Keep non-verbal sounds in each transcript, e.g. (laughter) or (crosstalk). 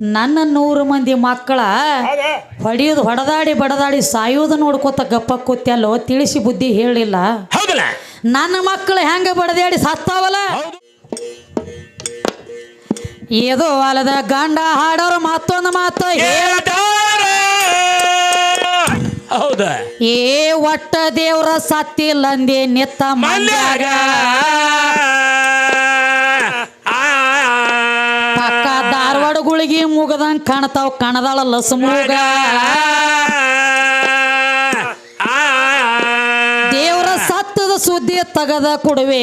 ನನ್ನ ನೂರು ಮಂದಿ ಮಕ್ಕಳ ಹೊಡಿಯೋದು ಹೊಡೆದಾಡಿ ಬಡದಾಡಿ ಸಾಯೋದು ನೋಡ್ಕೋತ ಗಪ್ಪ ಕೂತ್ಯಲ್ಲೋ ತಿಳಿಸಿ ಬುದ್ಧಿ ಹೇಳಿಲ್ಲ. ಹೌದಲ್ಲ? ನನ್ನ ಮಕ್ಕಳು ಹೆಂಗ ಬಡದಾಡಿ ಸತ್ತಾವಲ್ಲ? ಏದೋ ಅಲ್ಲದ ಗಂಡ ಹಾಡೋರು ಮತ್ತೊಂದು ಮಾತು ಹೇಳ್ತಾರ ಹೌದ. ಏ ಒಟ್ಟ ದೇವ್ರ ಸತ್ತಿಲ್ಲಂದೆ ನಿತ್ತ ಮಲ್ಯಾಗ ಪಕ್ಕ ಗುಳಿಗಿ ಮುಗದಂಗ್ ಕಾಣದಾಳ ಕಣದಾಳ ಲಸಮೂಗ ದೇವರ ಸತ್ತದ ಸುದ್ದಿ ತಗದ ಕೊಡುವೆ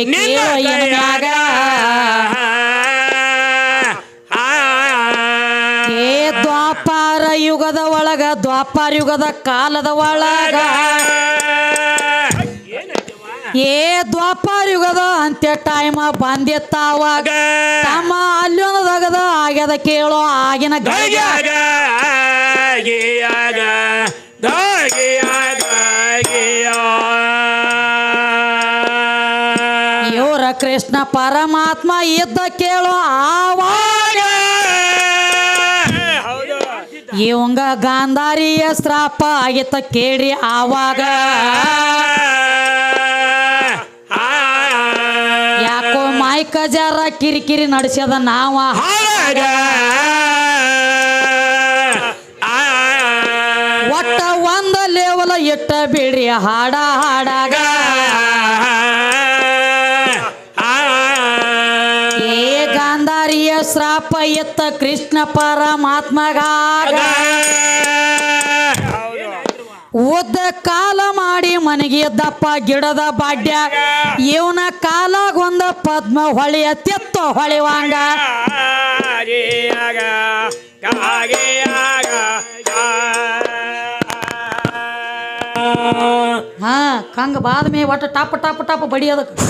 ದ್ವಾಪಾರ ಯುಗದ ಒಳಗ ದ್ವಾಪಾರ ಯುಗದ ಕಾಲದ ಒಳಗ. ಏ ದ್ವಾಪಾರ ಯುಗದ ಅಂತ್ಯ ಟೈಮ್ ಬಂದಿತ್ತಾವಾಗ ತಮ್ಮ ಅಲ್ಲೊಂದಗದ ಆಗ್ಯದ ಕೇಳೋ ಆಗಿನ ಇವರ ಕೃಷ್ಣ ಪರಮಾತ್ಮ ಇದ್ದ ಕೇಳೋ ಆವಾಗ. ಇವಂಗ ಗಾಂಧಾರಿಯ ಶ್ರಾಪ ಆಗಿತ್ತ ಕೇಳಿ ಆವಾಗ. ಜಾರ ಜರ ಕಿರಿಕಿರಿ ನಡೆಸ್ಯದ ನಾವ. ಒಟ್ಟ ಒಂದ ಲೇವಲ ಇಟ್ಟ ಬಿಡ್ರಿ ಹಾಡ ಹಾಡಾಗ. ಏ ಗಾಂಧಾರಿಯ ಶ್ರಾಪ ಎತ್ತ ಕೃಷ್ಣ ಪರಮಾತ್ಮಗಾಗ. ಉದ್ದ ಕಾಲ ಮಾಡಿ ಮನೆಗೆ ಎದ್ದಪ್ಪ ಗಿಡದ ಬಾಡ್ಯ. ಇವನ ಕಾಲಾಗೊಂದ ಪದ್ಮ ಹೊಳೆಯ ತೆತ್ತ ಹೊಳೆವಾಂಗ ಹಾ ಕಂಗ ಬಾದ ಮೇ ಒಟ್ಟು ಟಪ್ ಟಪ್ ಟಪ್ ಅದಕ್ಕೆ.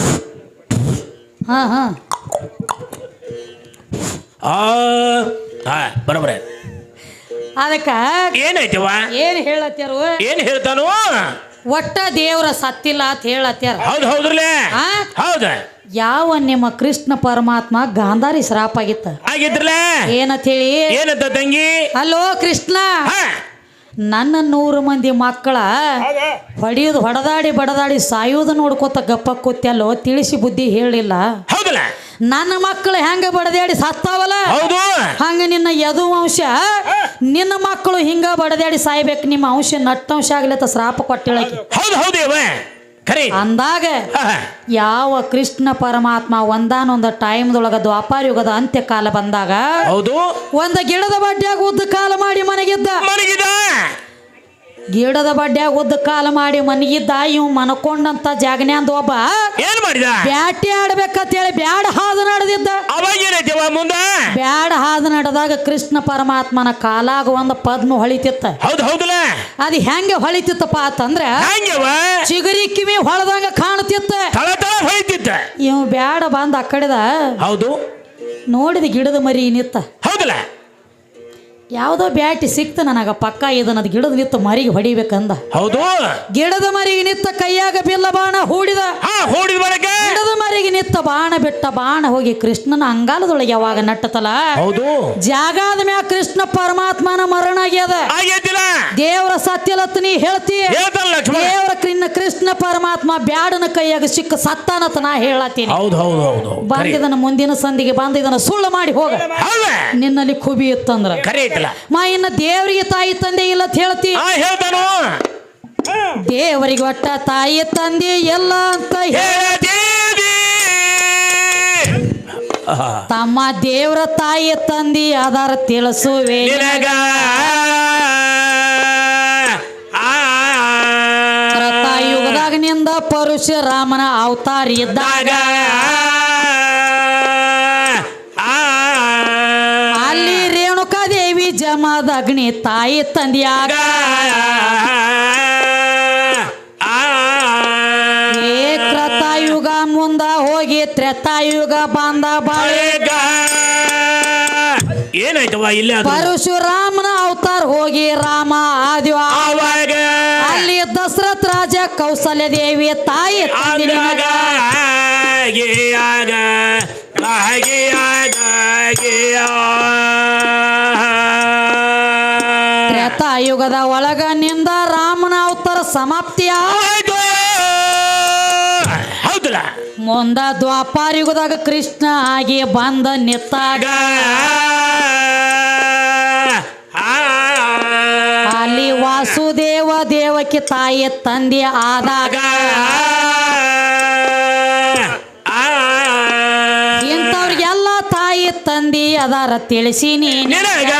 ಹಾ ಹಾ. ಬರೋಬ್ರ ಅದಕ್ಕ ಏನಾಯ್ತವ ಏನ್ ಹೇಳತ್ಯಾರು? ಏನ್ ಹೇಳ್ತಾನು? ಒಟ್ಟ ದೇವ್ರ ಸತ್ತಿಲ್ಲ ಅಂತ ಹೇಳತ್ಯಾರ. ಹೌದು ಆ? ಹೌದ? ಯಾವ ನಿಮ್ಮ ಕೃಷ್ಣ ಪರಮಾತ್ಮ ಗಾಂಧಾರಿ ಶ್ರಾಪ ಆಗಿತ್ತ? ಆಗಿದ್ರಲ್ಲ? ಏನಂತ ಹೇಳಿ ಏನಂತ ತಂಗಿ? ಹಲೋ ಕೃಷ್ಣ. ಹಾ. ನನ್ನ ನೂರು ಮಂದಿ ಮಕ್ಕಳ ಹೊಡಿಯೋದು ಹೊಡೆದಾಡಿ ಬಡದಾಡಿ ಸಾಯೋದು ನೋಡ್ಕೋತ ಗಪ್ಪ ಕೂತ್ಯಲ್ಲೋ ತಿಳಿಸಿ ಬುದ್ಧಿ ಹೇಳಿಲ್ಲ. ಹೌದಲ್ಲ ನನ್ನ ಮಕ್ಕಳು ಹೆಂಗ ಬಡದಾಡಿ ಸತ್ತಾವಲ್ಲ? ಹೌದು. ಹಂಗ ನಿನ್ನ ಯದು ವಂಶ ನಿನ್ನ ಮಕ್ಕಳು ಹಿಂಗ ಬಡದಾಡಿ ಸಾಯ್ಬೇಕು ನಿಮ್ಮ ಅಂಶ ನಟ್ಟಂಶ ಆಗ್ಲತ್ತ ಶ್ರಾಪ ಕೊಟ್ಟಿಳಕಿ. ಹೌದು ಹೌದು ಖರೆ ಅಂದಾಗ. ಯಾವ ಕೃಷ್ಣ ಪರಮಾತ್ಮ ಒಂದಾನೊಂದು ಟೈಮ್ದೊಳಗ ದ್ವಾಪಾರ ಯುಗದ ಅಂತ್ಯಕಾಲ ಬಂದಾಗ ಹೌದು. ಒಂದ ಗಿಡದ ಬಡ್ಡಿಯಾಗ ಉದ್ದ ಕಾಲ ಮಾಡಿ ಮನೆಗಿದ್ದ. ಮನಗಿದ ಗಿಡದ ಬಡ್ಡ್ಯಾಗ ಉದ್ದ ಕಾಲ ಮಾಡಿ ಮನಗಿದ್ದ ಇವ್ ಮನಕೊಂಡಂತ ಜಾಗನ್ಯಾಂದ ಒಬ್ಬ. ಏನ್ ಮಾಡಿದ? ಬ್ಯಾಟಿ ಆಡ್ಬೇಕಂತೇಳಿ ಬ್ಯಾಡ ಹಾದು ನಡೆದಿದ್ದ. ಮುಂದ? ಬ್ಯಾಡ ಹಾದು ನಡೆದಾಗ ಕೃಷ್ಣ ಪರಮಾತ್ಮನ ಕಾಲಾಗ ಒಂದು ಪದ್ಮ ಹೊಳಿತಿತ್ತ. ಹೌದು ಹೌದಲ್ಲ? ಅದು ಹೆಂಗೆ ಹೊಳಿತಿತ್ತಪ್ಪ ಅಂತಂದ್ರೆ ಚಿಗರಿ ಕಿವಿ ಹೊಳದಂಗ ಕಾಣ್ತಿತ್ತ ತಳ ತಳ ಹೊಳಿತಿದ್ದ. ಇವ್ ಬ್ಯಾಡ ಬಂದ ಆ ಕಡೆದ ಹೌದು. ನೋಡಿದ ಗಿಡದ ಮರಿ ನಿತ್ತ. ಹೌದಲ್ಲ? ಯಾವುದೋ ಬ್ಯಾಟಿ ಸಿಕ್ತ ನನಗ ಪಕ್ಕ ಇದು ಅದು ಗಿಡದ ನಿತ್ತ ಮರಿಗೆ ಹೊಡಿಬೇಕಂದ. ಹೌದು. ಗಿಡದ ಮರಿಗೆ ನಿತ್ತ ಕೈಯಾಗ ಬಿಲ್ಲ ಬಾಣ ಹೂಡಿದ. ಹೂಡಿದ ಗಿಡದ ಮರಿಗೆ ನಿತ್ತ ಬಾಣ ಬಿಟ್ಟ ಬಾಣ ಹೋಗಿ ಕೃಷ್ಣನ ಅಂಗಾಲದೊಳಗೆ ಯಾವಾಗ ನಟ್ಟತಲ್ಲ ಹೌದು. ಜಾಗಾದ ಮ್ಯಾಗ ಕೃಷ್ಣ ಪರಮಾತ್ಮನ ಮರಣ ಆಗ್ಯದ. ದೇವರ ಸತ್ಯಲತ್ ನೀ ಹೇಳ್ತಿ. ದೇವ ದೇವರ ಪರಮಾತ್ಮ ಬ್ಯಾಡನ ಕೈಯಾಗ ಸಿಕ್ಕ ಸತ್ತಾನತ ನಾ ಹೇಳತ್ತೀನಿ. ಹೌದು ಹೌದು ಹೌದು. ಬಂದ ಇದನ್ನ ಮುಂದಿನ ಸಂದಿಗೆ ಬಂದ ಇದನ್ನ ಸುಳ್ಳು ಮಾಡಿ ಹೋಗ. ಹೌದ. ನಿನ್ನಲ್ಲಿ ಖುಬಿ ಇತ್ತಂದ್ರ. ಐತಲ್ಲ ಮಾ ಇನ್ನ ದೇವರಿಗೆ ತಾಯಿ ತಂದೆ ಇಲ್ಲ ಅಂತ ಹೇಳ್ತಿ. ಹೇಳ್ತಾನು. ದೇವರಿಗೆ ಒಟ್ಟ ತಾಯಿ ತಂದೆ ಎಲ್ಲ ಅಂತ ಹೇಳಿ ತಮ್ಮ ದೇವರ ತಾಯಿ ತಂದಿ ಆಧಾರ ತಿಳಿಸುವೆ. ನಿನಗ ಪರಶುರಾಮನ ಅವತಾರ ಇದ್ದಾಗ ಅಲ್ಲಿ ರೇಣುಕಾದೇವಿ ಜಮದ ಅಗ್ನಿ ತಾಯಿ ತಂದೆಯಾಗ ಕೃತಯುಗ ಮುಂದ ಹೋಗಿ ತ್ರೇತಾಯುಗ ಬಂದ ಬಾಳೆ ಏನಾಯ್ತವ ಇಲ್ಲ ಪರಶುರಾಮನ ಅವತಾರ ಹೋಗಿ ರಾಮ ಆದಿವ ಆವಾಗ ಅಲ್ಲಿ ದಶರಥ ರಾಜ ಕೌಸಲ್ಯ ದೇವಿ ತಾಯಿ ಯುಗದ ಒಳಗ ನಿಂದ ರಾಮನ ಅವತಾರ ಸಮಾಪ್ತಿಯ ಹೌದಲ್ಲ? ಮುಂದ ದ್ವಾಪಾರ ಯುಗದಾಗ ಕೃಷ್ಣ ಆಗಿ ಬಂದ ನಿತ್ತಾಗ. ಅಲ್ಲಿ ವಾಸುದೇವ ದೇವಕಿ ತಾಯಿ ತಂದೆ ಆದಾಗ ಇಂಥವ್ರಿಗೆಲ್ಲ ತಾಯಿ ತಂದೆ ಅದಾರ ತಿಳಿಸಿ ನೀನು ನಿನಗ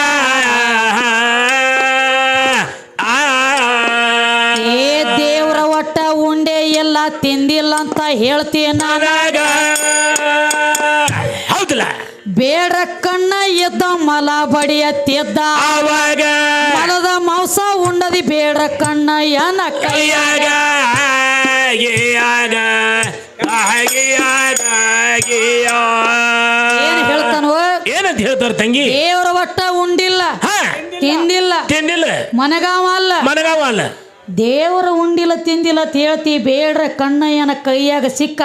ಏ ದೇವ್ರ ಒಟ್ಟ ಉಂಡೆ ಎಲ್ಲ ತಿಂದಿಲ್ಲ ಅಂತ ಹೇಳ್ತೀನಿ ನನಗ ಬೇಡ ಕಣ್ಣ ಎದ್ದ ಮಲ ಬಡಿಯ ತೆದ್ದ. ಅವಾಗ ಮಲದ ಮಾಂಸ ಉಂಡದಿ ಬೇಡ ಕಣ್ಣ ಏನ ಕೈಯಾಗ ಏನ್ ಹೇಳ್ತಾನೋ? ಏನಂತ ಹೇಳ್ತಾರ ತಂಗಿ? ದೇವರ ಒಟ್ಟ ಉಂಡಿಲ್ಲ. ತಿಂದಿಲ್ಲ. ತಿಂದಿಲ್ಲ. ಮನಗಾವ ಅಲ್ಲ. ಮನಗಾವ ಅಲ್ಲ. ದೇವರ ಉಂಡಿಲ ತಿಂದಿಲ್ಲ ತೇಳ್ತಿ ಬೇಡ್ರ ಕಣ್ಣಯ್ಯನ ಕೈಯಾಗ ಸಿಕ್ಕ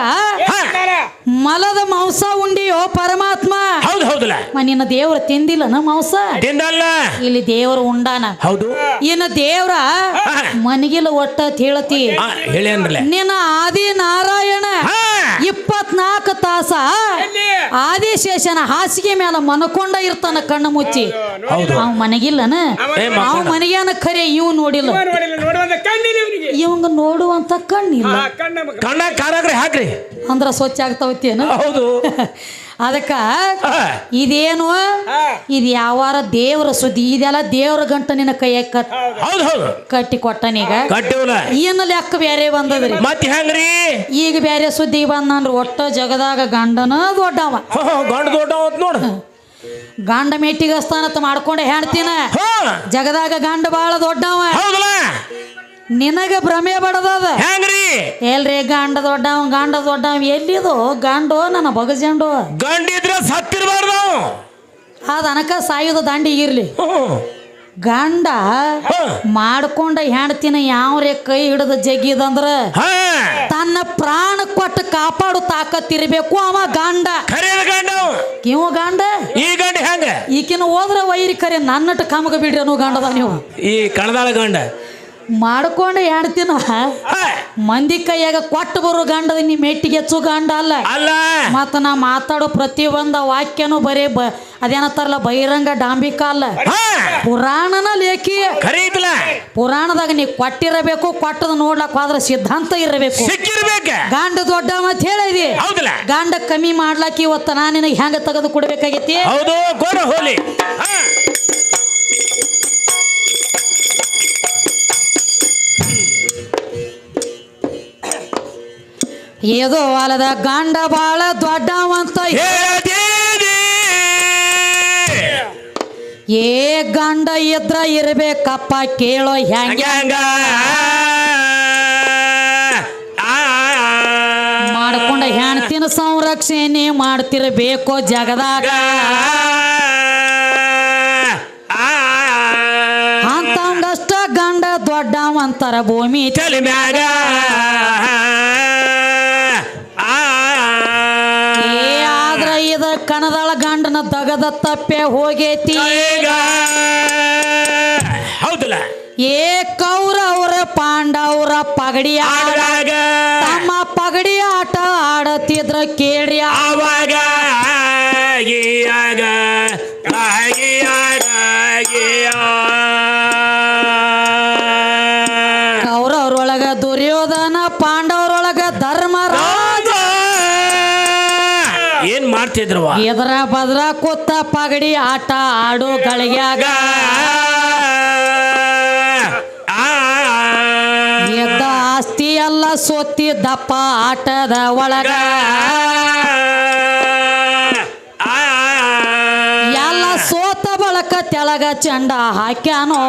ಮಲದ ಮಾಂಸ ಉಂಡಿಯೋ ಪರಮಾತ್ಮ. ಹೌದು ಹೌದಲ್ಲ. ನಿನ್ನ ದೇವ್ರ ತಿಂದಿಲ್ಲನ ಮಾಂಸ? ತಿಂದಲ್ಲ. ಇಲ್ಲಿ ದೇವರ ಉಂಡಾನ. ಹೌದು. ಇನ್ನು ದೇವ್ರ ಮನಗಿಲ್ಲ ಒಟ್ಟ ತೇಳತಿ. ನಿನ್ನ ಆದಿ ನಾರಾಯಣ ಇಪ್ಪತ್ನಾಲ್ಕು ತಾಸ ಆದಿಶೇಷನ ಹಾಸಿಗೆ ಮೇಲೆ ಮನಕೊಂಡ ಇರ್ತಾನ ಕಣ್ಣು ಮುಚ್ಚಿ. ಹೌದು ಅವ್ ಮನೆಗಿಲ್ಲನ? ಅವ್ ಮನೆಗೇನ ಮನೆಗ್ಯಾನ ಖರೆ ಇವ್ ನೋಡಿಲ್ಲ. ಇವಂಗ ನೋಡುವಂತ ಕಣ್ಣಿಲ್ಲ. ಕಣ್ಣ ಮಗ. ಕಣ್ಣ ಕಾರಾಗ್ರಿ ಹಾಕ್ರಿ. ಅಂದ್ರ ಸ್ವಚ್ಛ ಆಗ್ತಾವತ್ತೇನು? ಹೌದು. (laughs) ಅದಕ್ಕ ಇದೇನು? ಇದು ಯಾವಾರ ದೇವ್ರ ಸುದ್ದಿ ಇದೆಲ್ಲ ದೇವ್ರ ಗಂಟ ನಿನ್ನ ಕೈಯಾಗ ಕಟ್ ಹೌದು. ಹೌದು ಕಟ್ಟಿ ಕೊಟ್ಟನೀಗ ಕಟ್ಟಿವಲ್ಲ ಏನು ಲೆಕ್ಕ ಬೇರೆ ಬಂದದ್ರಿ. ಮತ್ ಹೆಂಗ್ರಿ? ಈಗ ಬೇರೆ ಸುದ್ದಿ ಬಂದ್ರಿ ಒಟ್ಟ ಜಗದಾಗ ಗಂಡನ ದೊಡ್ಡವ. ಗಂಡ ದೊಡ್ಡವ ನೋಡು. ಗಂಡ ಮೆಟ್ಟಿಗೆ ಮಾಡ್ಕೊಂಡೆ ಜಗದಾಗ ಗಂಡ ಬಾಳ ದೊಡ್ಡವ. ಹೌದಲ್ಲ? ನಿನಗ ಭ್ರಮೆ ಬಡದದ. ಹೆಂಗ್ರಿ? ಎಲ್ರಿ ಗಂಡ ದೊಡ್ಡವ ಗಂಡ ದೊಡ್ಡವ ಎಲ್ಲಿದು? ಗಂಡು ನನ್ನ ಬಗಜಂಡು. ಗಂಡಿದ್ರೆ ಸತ್ತಿರ್ಬಾರ್ದು ಅದ ಅನಕ ಸಾಯುದ ದಂಡಿ ಇರ್ಲಿ. ಗಂಡ. ಮಾಡ್ಕೊಂಡ ಹೆಣ್ತಿನ ಯಾವ್ರೆ ಕೈ ಹಿಡಿದ ಜಗ್ಗಿದಂದ್ರ ತನ್ನ ಪ್ರಾಣ ಕೊಟ್ಟು ಕಾಪಾಡು ತಾಕತ್ತಿರ್ಬೇಕು ಅವ ಗಂಡ. ಇವ ಗಂಡ? ಈ ಗಂಡ ಹೆಂಗ? ಈಕಿನ ಹೋದ್ರ ವೈರಿ ಕರೆ ನನ್ನಟ್ಟು ಕಮಗ ಬಿಡ್ರಿ ಅನ್ನೋ ಗಂಡದ ನೀವು. ಈ ಕಣದಾಳ ಗಂಡ. ಮಾಡ್ಕೊಂಡು ಹೆಣ್ತಿನ ಮಂದಿ ಕೈಯಾಗ ಕೊಟ್ಟು ಬರೋ ಗಂಡದ ನೀ ಮೆಟ್ಟಿಗೆ ಹೆಚ್ಚು ಗಂಡ ಅಲ್ಲ. ಅಲ್ಲ. ಮತ್ತ ನಾ ಮಾತಾಡೋ ಒಂದ ವಾಕ್ಯನು ಬರೀ ಬ ಅದೇನತ್ತಾರಲ್ಲ ಬಹಿರಂಗ ಡಾಂಬಿಕ ಅಲ್ಲ. ಪುರಾಣನ ಲೇಖಿ. ಪುರಾಣದಾಗ ನೀ ಕೊಟ್ಟಿರಬೇಕು ಕೊಟ್ಟದ ನೋಡ್ಲಕ್ ಹೋದ್ರ ಸಿದ್ಧಾಂತ ಇರಬೇಕು. ಗಂಡ ದೊಡ್ಡ ಅಂತ ಹೇಳಿದಿ. ಗಂಡ ಕಮ್ಮಿ ಮಾಡ್ಲಾಕ ಇವತ್ತ ನಾ ನಿನಗೆ ಹೆಂಗ ತೆಗೆದು ಕೊಡ್ಬೇಕಾಗೈತಿ? ಏದೋ ಹೊಲದ ಗಂಡ ಬಾಳ ದೊಡ್ಡವಂತ ಹೇಳ್ತೀನಿ. ಏ ಗಂಡ ಇದ್ರ ಇರ್ಬೇಕಪ್ಪ ಕೇಳೋ ಹೆಂಗ? ಮಾಡ್ಕೊಂಡ ಹೆಣ್ತಿನ ಸಂರಕ್ಷಣೆ ಮಾಡ್ತಿರ್ಬೇಕು ಜಗದಾಗ. ಅಂತಂದಷ್ಟ ಗಂಡ ದೊಡ್ಡವಂತರ ಭೂಮಿ ಚಲಿ ಮ್ಯಾಗ. ದಗದ ತಪ್ಪೆ ಹೋಗೈತಿ ಹೌದಲ್ಲ? ಏ ಕೌರವ್ರ ಪಾಂಡವ್ರ ಪಗಡಿ ಆಡಾಗ ತಮ್ಮ ಪಗಡಿ ಆಟ ಆಡತಿದ್ರ ಕೇಳ್ರಿ. ಆವಾಗ. ಆಗಿಯಾಗ ಗೀಯಾಗ ಏನ್ ಮಾಡ್ತಿದ್ರವ ಎದ್ರ ಬದ್ರ ಕೂತ ಪಗಡಿ ಆಟ ಆಡೋ ಗಳಿಗ್ಯಾಗ. ಎದ್ದ ಆಸ್ತಿ ಎಲ್ಲ ಸೋತಿ ದಪ್ಪ ಆಟದ ಒಳಗ. ಎಲ್ಲ ಸೋತ ಬಳಕ ತೆಳಗ ಚಂಡ ಹಾಕ್ಯಾನೋ.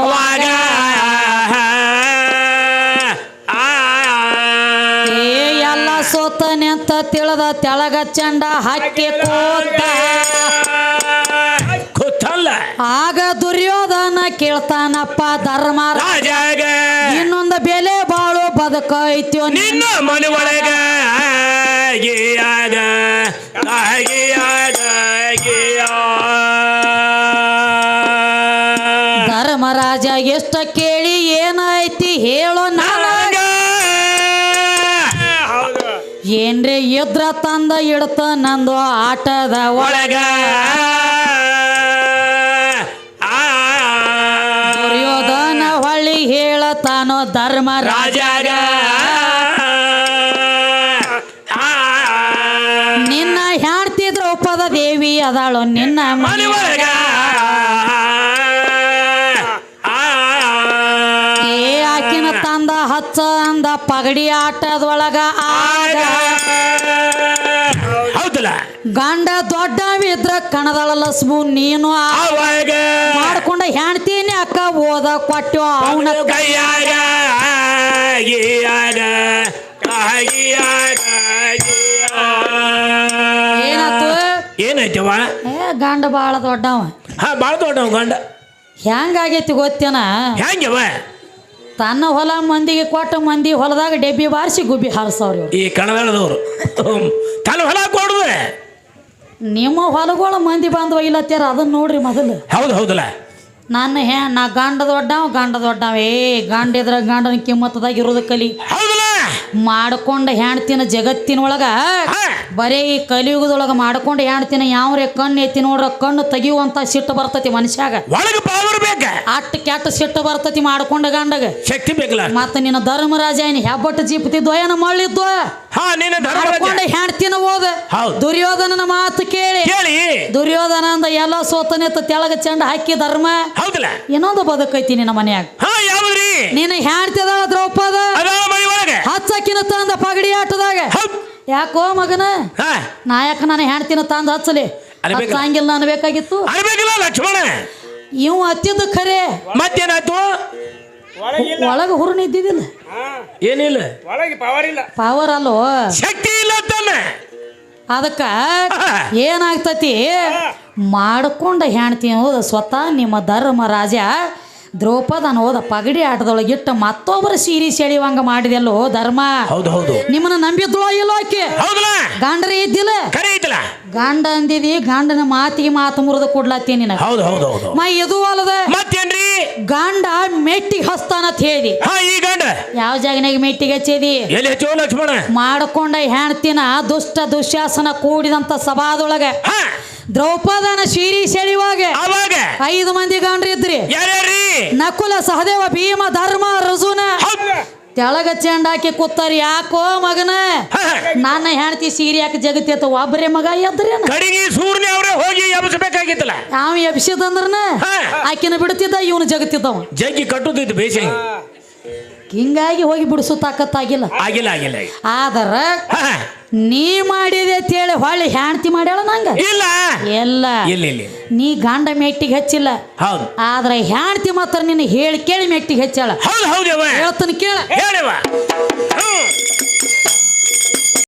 ಎಲ್ಲ ಅಂತ ನಿಂತ ತಿಳದ ತೆಳಗ ಚಂಡ ಹಾಕಿ ಕೂತ. ಆಗ ದುರ್ಯೋಧನ ಕೇಳ್ತಾನಪ್ಪ ರಾಜಾಗ. ಇನ್ನೊಂದು ಬೆಲೆ ಬಾಳು ಬದುಕೈತ್ಯೋ ನಿನ್ನ ನಿನ್ನ ಮನೆ ಒಳಗ ಧರ್ಮರಾಜ ಎಷ್ಟ ಕೇಳಿ ಏನಾಯ್ತಿ ಹೇಳೋ ಹೌದು ಏನ್ರೆ ಎದ್ರ ತಂದ ಇಡ್ತ ನಂದು ಆಟದ ಒಳಗ? ದುರ್ಯೋಧನ ಹೊಳ್ಳಿ ಹೇಳತಾನೋ ಧರ್ಮರಾಜ ರಾಜಾಗ? ನಿನ್ನ ಹ್ಯಾಡ್ತಿದ್ರ ಉಪದ ದೇವಿ ಅದಾಳು, ನಿನ್ನ ಮನೆ ಹಚ್ಚ ಅಂದ ಪಗಡಿ ಆಟದೊಳಗ ಆಗ ಹೌದಲ್ಲ? ಗಂಡ ದೊಡ್ಡವಿದ್ರ ಕಣದಳ ಲಸ್ಬು ನೀನು ಮಾಡ್ಕೊಂಡ ಹೆಣ್ತೀನಿ ಅಕ್ಕ ಓದ ಕೊಟ್ಟು ಅವನ ಕೈಯಾಗ ಏನಾತು ಏನಾಯ್ತವ ಏ ಗಂಡ ಬಾಳ ದೊಡ್ಡವ. ಹಾ ಭಾಳ ದೊಡ್ಡವ ಗಂಡ. ಹೆಂಗಾಗೈತಿ ಗೊತ್ತೇನ? ಹೆಂಗವ ತನ್ನ ಹೊಲ ಮಂದಿಗೆ ಕೊಟ್ಟ ಮಂದಿ ಹೊಲದಾಗ ಡೆಬ್ಬಿ ಬಾರಿಸಿ ಗುಬ್ಬಿ ಹಾರಿಸವ್ರಿ ಈ ಕಣದವರು ತನ್ನ ಹೊಲ ಕೊಡುವೆ ನಿಮ್ಮ ಹೊಲಗಳ ಮಂದಿ ಬಾಂಧವ ಇಲ್ಲತ್ತಾರ ಅದನ್ನ ನೋಡ್ರಿ ಮೊದಲು. ಹೌದು ಹೌದಲ್ಲ? ನನ್ನ ಹೇ ನಾ ಗಂಡ ದೊಡ್ಡವ ಗಂಡ ದೊಡ್ಡವ ಏ ಗಂಡ ಇದ್ರ ಗಂಡನ ಕಿಮ್ಮತ್ತದಾಗ ಇರೋದು ಕಲಿ. ಮಾಡ್ಕೊಂಡ ಹೆಣ್ತಿನ ಜಗತ್ತಿನೊಳಗ ಬರೇ ಈ ಕಲಿಯುಗದೊಳಗ ಮಾಡ್ಕೊಂಡ ಹೆಣ್ತಿನ ಯಾವ್ರೆ ಕಣ್ಣು ಎತ್ತಿ ನೋಡ್ರ ಕಣ್ಣು ತೆಗಿಯುವಂತ ಸಿಟ್ಟು ಬರ್ತತಿ ಮನುಷ್ಯಾಗ. ಅಟ್ಟು ಕೆಟ್ಟ ಸಿಟ್ಟು ಬರ್ತತಿ ಮಾಡ್ಕೊಂಡ ಗಂಡಗ. ಶಕ್ತಿ ಬೇಕಲ್ಲ. ಮತ್ತ ನಿನ್ನ ಧರ್ಮರಾಜ ಏನ್ ಹೆಬ್ಬಟ್ಟು ಜೀಪತಿದ್ವ ಏನ ಮಳ್ಳಿದ್ವ ಹಾ ನಿನ್ನ ಧರ್ಮರಾಜ ಹೆಣ್ತಿನ ಹೌದು. ದುರ್ಯೋಧನನ ಮಾತು ಕೇಳಿ. ಕೇಳಿ. ದುರ್ಯೋಧನ ಅಂದ ಎಲ್ಲ ಸೋತನೆ ತೆಳಗ ಚೆಂಡ ಹಾಕಿ ಧರ್ಮ? ಹೌದಲ್ಲ. ಇನ್ನೊಂದು ಬದುಕೈತಿ ನಿನ್ನ ಮನ್ಯಾಗ. ಹಾ ಯಾವ್ದ್ರಿ? ನಿನ್ನ ದ್ರೌಪದ? ಹಚ್ಚಕಿನ ತಂದ ಪಗಡಿ ಆಟದಾಗ. ಯಾಕೋ ಮಗನ? ನಾಯಕ ನಾನು ಹೆಣ್ತಿನ ತಂದ ಹಚ್ಚಲಿ? ಹಚ್ಚಂಗಿಲ್ಲ ನಾನು ಬೇಕಾಗಿತ್ತು. ಲಕ್ಷ್ಮಣ. ಇವ್ ಹತ್ತಿದ್ದು ಖರೆ. ಮತ್ತೇನಾಯ್ತು? ಒಳಗ ಹುರುಣ ಇದ್ದಿದ್ದಿಲ್ಲ ಏನಿಲ್ಲ. ಒಳಗೆ ಪವರ್ ಇಲ್ಲ. ಪವರ್ ಅಲ್ಲೋ? ಶಕ್ತಿ ಇಲ್ಲ ತಾನೆ ಅದಕ್ಕ ಏನಾಗ್ತತಿ? ಮಾಡ್ಕೊಂಡ ಹೆಣ್ತಿ ಹೋದ ಸ್ವತಃ ನಿಮ್ಮ ಧರ್ಮರಾಜ ದ್ರೌಪದನ ಹೋದ ಪಗಡಿ ಆಟದೊಳಗೆ ಇಟ್ಟ ಮತ್ತೊಬ್ಬರ ಸೀರಿ ಸೆಳಿವಂಗ ಮಾಡಿದೆಲ್ಲೋ ಧರ್ಮ. ಹೌದು ಹೌದು. ನಿಮ್ಮನ್ನ ನಂಬಿದ್ಲೋ ಇಲ್ಲೋ ಆಕೆ? ಗಂಡ್ರಿ ಇದ್ದಿಲ್ಲ? ಗಾಂಡ ಗಂಡ ಅಂದಿದಿ ಗಂಡನ ಮಾತಿಗೆ ಮಾತು ಮುರಿದು ಕೊಡ್ಲತ್ತೀನಿ ನಿನಗ. ಹೌದು ಹೌದು ಹೌದು. ಮೈ ಇದು ಅಲ್ಲದ? ಮತ್ತೇನ್ರಿ? ಗಂಡ ಮೆಟ್ಟಿಗೆ ಹಸ್ತಾನ ಹೇಳಿ ಹಾ ಈ ಗಂಡ ಯಾವ ಜಾಗನಾಗ ಮೆಟ್ಟಿಗೆ ಹಚ್ಚಿದಿ? ಎಲ್ಲಿ ಹಚ್ಚೋ ಲಕ್ಷ್ಮಣ? ಮಾಡ್ಕೊಂಡ ಹೆಣ್ತಿನ ದುಷ್ಟ ದುಶ್ಯಾಸನ ಕೂಡಿದಂತ ಸಭಾದೊಳಗ. ಹಾ. ದ್ರೌಪದನ ಶೀರಿ ಸೆಳಿವಾಗ ಅವಾಗ? ಐದು ಮಂದಿ ಗಂಡ್ರಿದ್ರಿ ಇದ್ರಿ. ನಕುಲ ಸಹದೇವ ಭೀಮ ಧರ್ಮ ರಜುನ. ತೆಳಗ ಚೆಂಡ ಹಾಕಿ ಕೂತಾರ ಯಾಕೋ ಮಗನ? ನಾನ ನನ್ನ ಹೆಂಡತಿ ಸೀರೆ ಹಾಕಿ ಜಗತ್ತೈತ ಒಬ್ಬರೇ ಮಗ ಎದ್ರೇನ? ಕಡಿಗೆ ಸೂರ್ಯ ಅವರೇ ಹೋಗಿ ಎಬ್ಸಬೇಕಾಗಿತ್ತಲ್ಲ? ಅವ ಎಬ್ಸಿದಂದ್ರನ. ಆಕಿನ ಬಿಡ್ತಿದ್ದ ಇವನು ಜಗತ್ತಿದ್ದವ. ಜಗ್ಗಿ ಕಟ್ಟುದಿತ್ತು ಬೇಸಿ ಹಿಂಗಾಗಿ ಹೋಗಿ ಬಿಡಿಸೋ ತಾಕತ್ತಾಗಿಲ್ಲ ಆಗಿಲ್ಲ. ಆಗಿಲ್ಲ ಆದರ ನೀ ಮಾಡಿದೆ ಅಂತೇಳಿ ಹೊಳ್ಳಿ ಹ್ಯಾಣ್ತಿ ಮಾಡ್ಯಾಳ ನಂಗ? ಇಲ್ಲ. ಎಲ್ಲ ಇಲ್ಲ ಇಲ್ಲ ನೀ ಗಂಡ ಮೆಟ್ಟಿಗೆ ಹಚ್ಚಿಲ್ಲ. ಹೌದು. ಆದ್ರೆ ಹೆಣ್ತಿ ಮಾತ್ರ ನಿನ್ನ ಹೇಳಿ ಕೇಳಿ ಮೆಟ್ಟಿಗೆ ಹಚ್ಚಾಳ. ಹೌದು ಹೌದು ಹೇಳ್ತಾನೆ ಕೇಳ. ಹೇಳವ